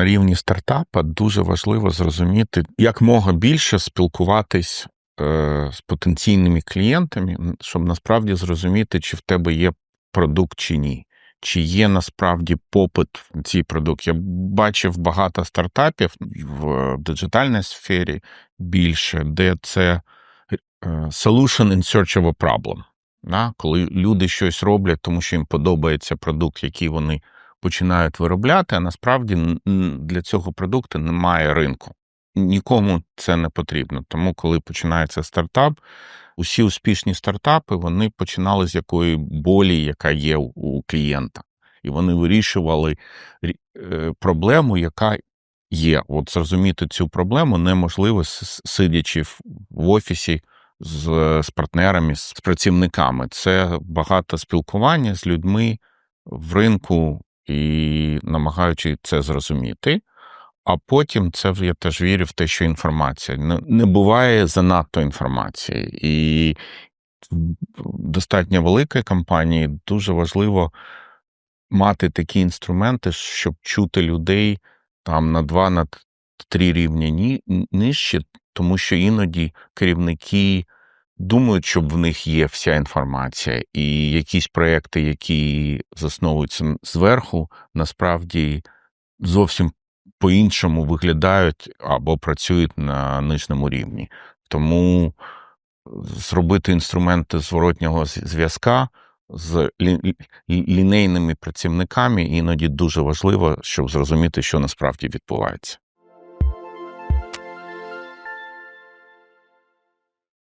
на рівні стартапа дуже важливо зрозуміти, як мога більше спілкуватись е, з потенційними клієнтами, щоб насправді зрозуміти, чи в тебе є продукт чи ні. Чи є насправді попит в цій продукт? Я бачив багато стартапів в диджитальній сфері більше, де це е, solution in search of a problem. Коли люди щось роблять, тому що їм подобається продукт, який вони починають виробляти, а насправді для цього продукту немає ринку. Нікому це не потрібно. Тому, коли починається стартап, усі успішні стартапи вони починали з якої болі, яка є у- клієнта. І вони вирішували е, проблему, яка є. От зрозуміти цю проблему неможливо, сидячи в офісі з, з партнерами, з працівниками. Це багато спілкування з людьми в ринку і намагаючи це зрозуміти. А потім це я теж вірю в те, що інформація не, не буває занадто інформації. І в достатньо великій компанії дуже важливо мати такі інструменти, щоб чути людей там на два, на три рівні ні, нижче, тому що іноді керівники думають, що в них є вся інформація, і якісь проекти, які засновуються зверху, насправді зовсім по-іншому виглядають або працюють на нижньому рівні. Тому зробити інструменти зворотнього зв'язка з лі- лі- лінейними працівниками іноді дуже важливо, щоб зрозуміти, що насправді відбувається.